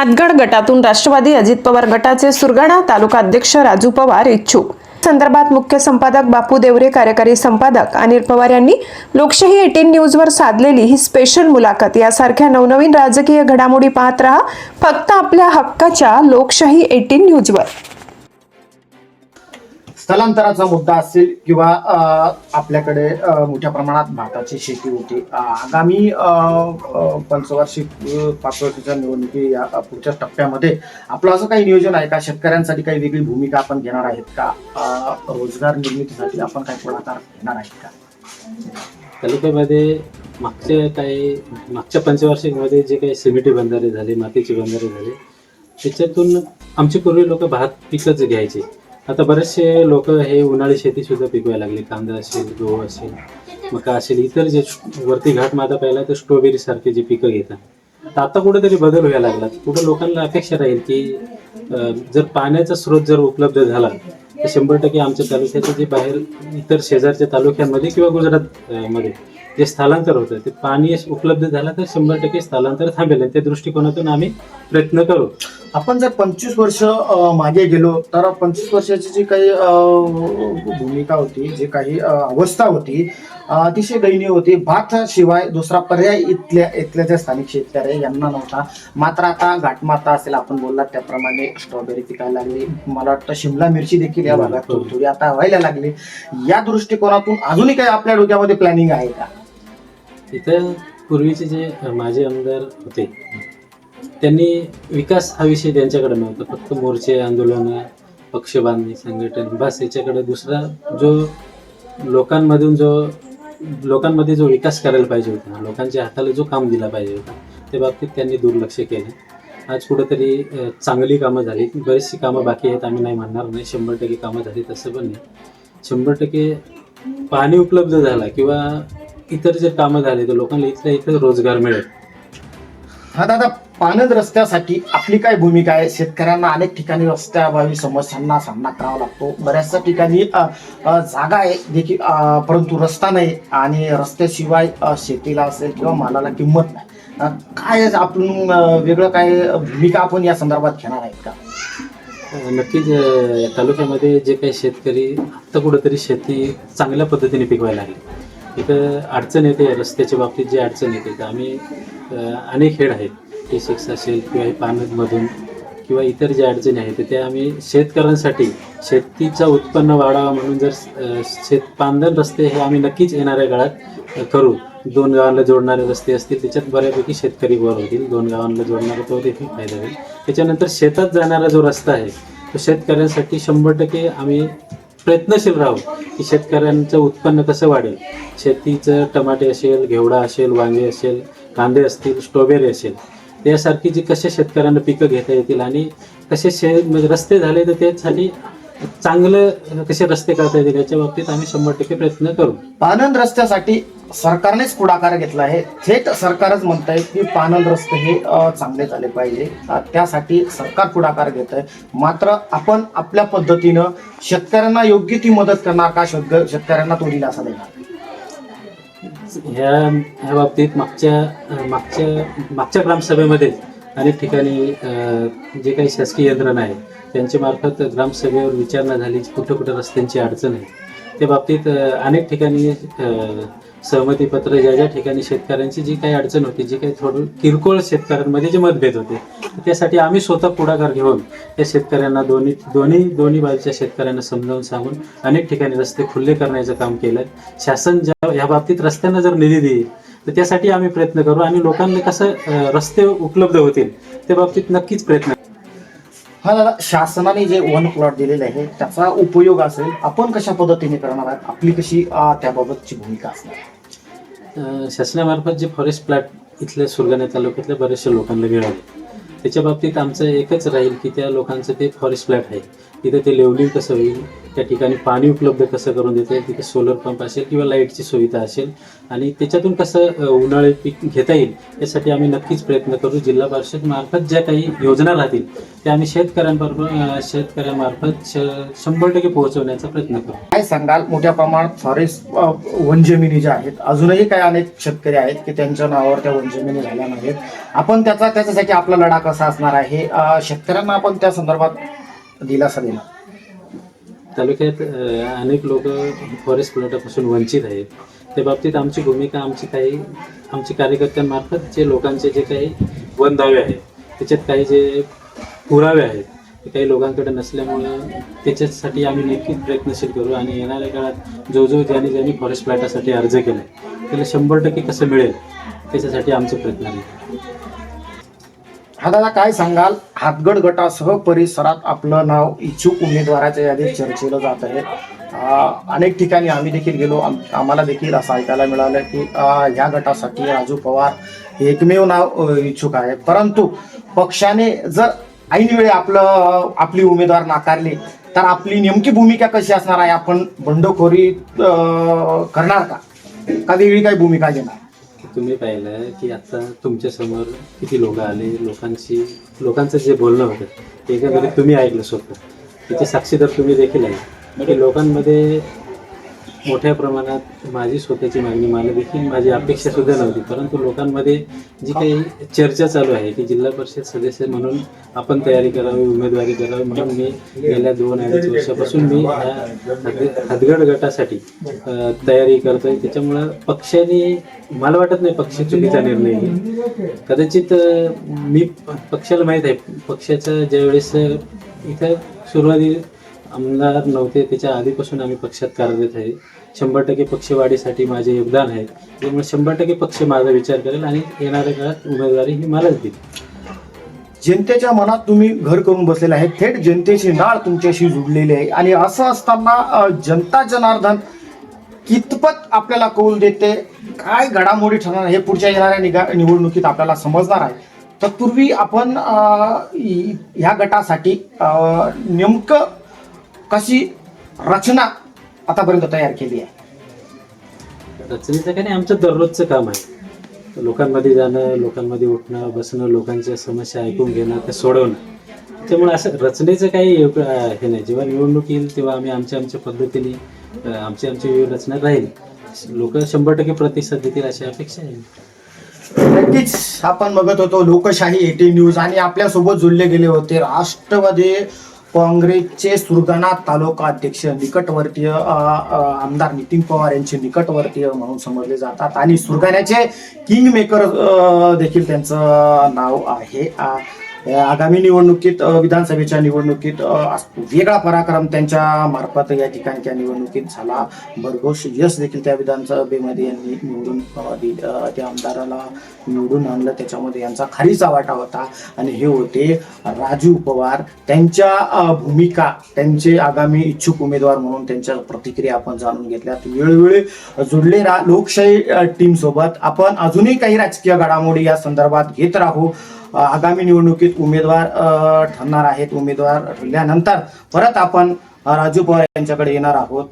हातगड गटातून राष्ट्रवादी अजित पवार गटाचे सुरगाणा तालुका अध्यक्ष राजू पवार इच्छुक. संदर्भात मुख्य संपादक बापू देवरे कार्यकारी संपादक अनिल पवार यांनी लोकशाही एटीन न्यूजवर साधलेली ही स्पेशल मुलाखत. यासारख्या नवनवीन राजकीय घडामोडी पाहत रहा फक्त आपल्या हक्काच्या लोकशाही एटीन न्यूजवर. स्थलांतराचा मुद्दा असेल किंवा आपल्याकडे मोठ्या प्रमाणात भाताची शेती होती. आगामी पंचवार्षिक पाच वर्षाच्या निवडणुकी या पुढच्या टप्प्यामध्ये आपलं असं काही नियोजन आहे का? शेतकऱ्यांसाठी काही वेगळी भूमिका आपण घेणार आहेत का? रोजगार निर्मितीसाठी आपण काही पुढाकार घेणार आहेत का? तालुक्यामध्ये मागच्या काही मागच्या पंचवार्षिकमध्ये जे काही सिमेंटी बंधारे झाले मातीचे बंधारे झाले त्याच्यातून आमचे पूर्वी लोक भात पिकच घ्यायचे. आता बरेचसे लोक हे उन्हाळी शेती सुद्धा पिकवायला लागले. कांदा असेल गहू असेल मका असेल इतर जे वरती घाट माता पाहिला तर स्ट्रॉबेरी सारखे जे पिकं घेतात. तर आता कुठेतरी बदल व्हायला लागला कुठं लोकांना अपेक्षा राहील की जर पाण्याचा स्रोत जर उपलब्ध झाला तर शंभर टक्के आमच्या तालुक्याचे जे बाहेर इतर शेजारच्या तालुक्यांमध्ये किंवा गुजरात मध्ये जे स्थलांतर होतं ते पाणी उपलब्ध झालं तर शंभर टक्के स्थलांतर थांबेल त्या दृष्टिकोनातून आम्ही प्रयत्न करू. आपण जर पंचवीस वर्ष मागे गेलो तर पंचवीस वर्षाची जी काही भूमिका होती जी काही अवस्था होती अतिशय दयनीय होती. भात शिवाय दुसरा पर्याय इथल्या इथल्या ज्या स्थानिक शेतकरी यांना नव्हता. मात्र आता घाटमाता असेल आपण बोललात त्याप्रमाणे स्ट्रॉबेरी पिकायला लागली. मला वाटतं शिमला मिरची देखील या भागात थोडी थोडी आता व्हायला लागली. या दृष्टिकोनातून अजूनही काही आपल्या डोक्यामध्ये प्लॅनिंग आहे का? इथं पूर्वीचे जे माझे माजी आमदार होते त्यांनी विकास हा विषय त्यांच्याकडे नव्हता. फक्त मोर्चे आंदोलन पक्ष बांधणी संघटन बस याच्याकडे दुसरा जो लोकांमधून जो लोकांमध्ये जो विकास करायला पाहिजे होता लोकांच्या हाताला जो काम दिला पाहिजे होता त्या बाबतीत त्यांनी दुर्लक्ष केलं. आज कुठंतरी चांगली कामं झाली बरीचशी कामं बाकी आहेत आम्ही नाही म्हणणार नाही. शंभर टक्के कामं झाली तसं पण नाही. शंभर टक्के पाणी उपलब्ध झाला किंवा इतर जे कामं झाले तर लोकांना इथल्या इथं रोजगार मिळेल. हा दादा पानद रस्त्यासाठी आपली काय भूमिका आहे? शेतकऱ्यांना अनेक ठिकाणी रस्त्याअभावी समस्यांना सामना करावा लागतो. बऱ्याचशा ठिकाणी अ, अ, जागा आहे देखील अ, परंतु रस्ता नाही आणि रस्त्याशिवाय अ, शेतीला असेल किंवा मालाला किंमत नाही. अ, काय आपण अ, वेगळं काय भूमिका आपण या संदर्भात घेणार आहेत का? नक्कीच अं, तालुक्यामध्ये जे काही शेतकरी आत्ता कुठंतरी शेती चांगल्या पद्धतीने पिकवायला लागली. इथं अडचण येते रस्त्याच्या बाबतीत जी अडचण येते तर आम्ही अनेक खेळ आहेत टी सिक्स असेल किंवा हे पानदमधून किंवा इतर ज्या अडचणी आहेत तर त्या आम्ही शेतकऱ्यांसाठी शेतीचं उत्पन्न वाढावा म्हणून जर शेत पांदन रस्ते हे आम्ही नक्कीच येणाऱ्या काळात करू. दोन गावांना जोडणारे रस्ते असतील त्याच्यात बऱ्यापैकी शेतकरी वर होतील. दोन गावांना जोडणारा तो देखील फायदा होईल. त्याच्यानंतर शेतात जाणारा जो रस्ता आहे तो शेतकऱ्यांसाठी शंभर टक्के आम्ही प्रयत्नशील राहू की शेतकऱ्यांचं उत्पन्न कसं वाढेल. शेतीचं टमाटे असेल घेवडा असेल वांगे असेल कांदे असतील स्ट्रॉबेरी असेल यासारखी जी कसे शेतकऱ्यांना पिकं घेता येतील आणि कसे शे म्हणजे रस्ते झाले तर त्यासाठी चांगलं कसे रस्ते करता येतील याच्या बाबतीत आम्ही शंभर टक्के प्रयत्न करू. पानंद रस्त्यासाठी सरकारनेच पुढाकार घेतला आहे. थेट सरकारच म्हणत आहे की पानंद रस्ते हे चांगले झाले पाहिजे. त्यासाठी सरकार पुढाकार घेत आहे मात्र आपण आपल्या पद्धतीनं शेतकऱ्यांना योग्य ती मदत करणार का? शेतक- शेतकऱ्यांना तो दिलासा देणार? ह्या ह्या बाबतीत मागच्या मागच्या मागच्या ग्रामसभेमध्ये अनेक ठिकाणी अं, जे काही शासकीय यंत्रणा आहे त्यांच्यामार्फत ग्रामसभेवर विचारणा झाली. कुठं कुठं रस्त्यांची अडचण आहे. त्या बाबतीत अनेक ठिकाणी अं, सहमतीपत्र ज्या ज्या ठिकाणी शेतकऱ्यांची जी काही अडचण होती जी काही थोडं किरकोळ शेतकऱ्यांमध्ये जे मतभेद होते त्यासाठी आम्ही स्वतः पुढाकार घेऊन त्या शेतकऱ्यांना दोन्ही दोन्ही दोन्ही बाजूच्या शेतकऱ्यांना समजावून सांगून अनेक ठिकाणी रस्ते खुल्ले करण्याचं काम केलं शासन ज्या ह्या बाबतीत रस्त्यांना जर निधी देईल तर त्यासाठी आम्ही प्रयत्न करू आणि लोकांना कसं रस्ते उपलब्ध होतील त्या बाबतीत नक्कीच प्रयत्न हा दादा शासनाने जे वन प्लॉट दिलेले आहे त्याचा उपयोग असेल आपण कशा पद्धतीने करणार आहात? आपली कशी त्याबाबतची भूमिका असणार? शासनामार्फत जे फॉरेस्ट प्लॉट इथल्या सुरगाणा तालुक्यातल्या बऱ्याचशा लोकांना मिळाले. त्याच्या बाबतीत आमचं एकच राहील की त्या लोकांचं ते फॉरेस्ट प्लॅट आहे. तिथे ते लेवलिंग कसं होईल? त्या ठिकाणी पाणी उपलब्ध कसं करून देता? येईल तिथे सोलर पंप असेल किंवा लाईटची सुविधा असेल. आणि त्याच्यातून कसं उन्हाळी पीक घेता येईल यासाठी आम्ही नक्कीच प्रयत्न करू. जिल्हा परिषद मार्फत ज्या काही योजना राहतील त्या आम्ही शेतकऱ्यांबरोबर शेतकऱ्यांमार्फत श शंभर टक्के पोहोचवण्याचा प्रयत्न करू. काय सांगाल? मोठ्या प्रमाणात फॉरेस्ट वनजमिनी ज्या आहेत अजूनही काही अनेक शेतकरी आहेत की त्यांच्या नावावर त्या वनजमिनी झाल्या नाहीत. आपण त्याचा त्याच्यासाठी आपला लढा कसा असणार आहे? शेतकऱ्यांना आपण त्या संदर्भात दिलासा देणार. तालुक्यात अनेक लोक फॉरेस्ट प्लॉटापासून वंचित आहेत. त्या बाबतीत आमची भूमिका आमची काही आमची कार्यकर्त्यांमार्फत जे लोकांचे जे काही वन दावे आहेत त्याच्यात काही जे पुरावे आहेत ते काही लोकांकडे नसल्यामुळं त्याच्यासाठी आम्ही नक्कीच प्रयत्नशील करू आणि येणाऱ्या काळात जो जो ज्यांनी ज्यांनी फॉरेस्ट प्लॅटासाठी अर्ज केला त्याला शंभर टक्के कसं मिळेल त्याच्यासाठी आमचे प्रयत्न आहे. हा दादा काय सांगाल? हातगड गटासह परिसरात आपलं नाव इच्छुक उमेदवाराच्या यादीत चर्चेलं जात आहे. अनेक ठिकाणी आम्ही देखील गेलो. आम- आम्हाला देखील असं ऐकायला मिळालं की ह्या गटासाठी राजू पवार हे एकमेव नाव इच्छुक आहे परंतु पक्षाने जर ऐन वेळी आपलं आपली उमेदवार नाकारली तर आपली नेमकी भूमिका कशी असणार आहे? आपण बंडखोरी करणार का? का वेगळी काही भूमिका घेणार? तुम्ही पाहिलं की आता तुमच्यासमोर किती लोक आले लोकांशी लोकांचं जे बोलणं होतं ते एकंदरीत तुम्ही ऐकलं स्वतः. त्याचे साक्षीदार तुम्ही देखील आहे. की लोकांमध्ये मोठ्या प्रमाणात माझी स्वतःची मागणी मला देखील माझी अपेक्षा सुद्धा नव्हती. परंतु लोकांमध्ये जी काही चर्चा चालू आहे की जिल्हा परिषद सदस्य म्हणून आपण तयारी करावी उमेदवारी करावी म्हणून मी गेल्या दोन अडीच वर्षापासून मी ह्या हदगड गटासाठी अ, तयारी करतोय. त्याच्यामुळं पक्षाने मला वाटत नाही पक्ष चुकीचा निर्णय घेईल. कदाचित मी पक्षाला माहीत आहे. पक्षाचं ज्यावेळेस इथं सुरुवाती आमदार नव्हते त्याच्या आधीपासून आम्ही पक्षात कार्यरत आहे. शंभर टक्के पक्षवाढीसाठी माझे योगदान आहे. त्यामुळे शंभर टक्के पक्ष माझा विचार करेल आणि येणाऱ्या काळात उमेदवारी ही मलाच देईल. जनतेच्या मनात तुम्ही घर करून बसलेले आहे थेट जनतेची नाळ तुमच्याशी जुडलेली आहे. आणि असं असताना जनता जनार्दन कितपत आपल्याला कौल देते? काय घडामोडी ठरणार? हे पुढच्या येणाऱ्या निगा निवडणुकीत आपल्याला समजणार आहे. तत्पूर्वी आपण ह्या गटासाठी नेमकं कशी रचना आतापर्यंत तयार केली आहे? रचनेचं काही नाही आमचं दररोजचं काम आहे. लोकांमध्ये जाणं लोकांमध्ये उठणं बसणं लोकांच्या समस्या ऐकून घेणं त्या सोडवणं. त्यामुळे असं रचनेचं काही हे नाही. जेव्हा निवडणूक येईल तेव्हा आम्ही आमच्या आमच्या पद्धतीने आमची आमची रचना राहील. लोक शंभर टक्के प्रतिसाद देतील अशी अपेक्षा आहे. नक्कीच. आपण बघत होतो लोकशाही एटी न्यूज आणि आपल्यासोबत जोडले गेले होते. राष्ट्रवादी काँग्रेसचे सुरगाणा तालुका अध्यक्ष निकटवर्तीय आमदार नितीन पवार यांचे निकटवर्तीय म्हणून समजले जातात. आणि सुरगाण्याचे किंग मेकर देखील त्यांचं नाव आहे. आगामी निवडणुकीत विधानसभेच्या निवडणुकीत वेगळा पराक्रम त्यांच्या मार्फत या ठिकाणच्या निवडणुकीत झाला. भरघोष यश देखील त्या विधानसभेमध्ये यांनी निवडून त्या आमदाराला निवडून आणलं. त्याच्यामध्ये यांचा खारीचा वाटा होता. आणि हे होते राजू पवार. त्यांच्या भूमिका त्यांचे आगामी इच्छुक उमेदवार म्हणून त्यांच्या प्रतिक्रिया आपण जाणून घेतल्यात. वेळोवेळी जोडले रा लोकशाही टीम सोबत आपण अजूनही काही राजकीय घडामोडी या संदर्भात घेत राहू. आगामी निवडणुकीत उमेदवार ठरणार आहेत उमेदवार ठरल्यानंतर परत आपण राजू पवार यांच्याकडे येणार आहोत.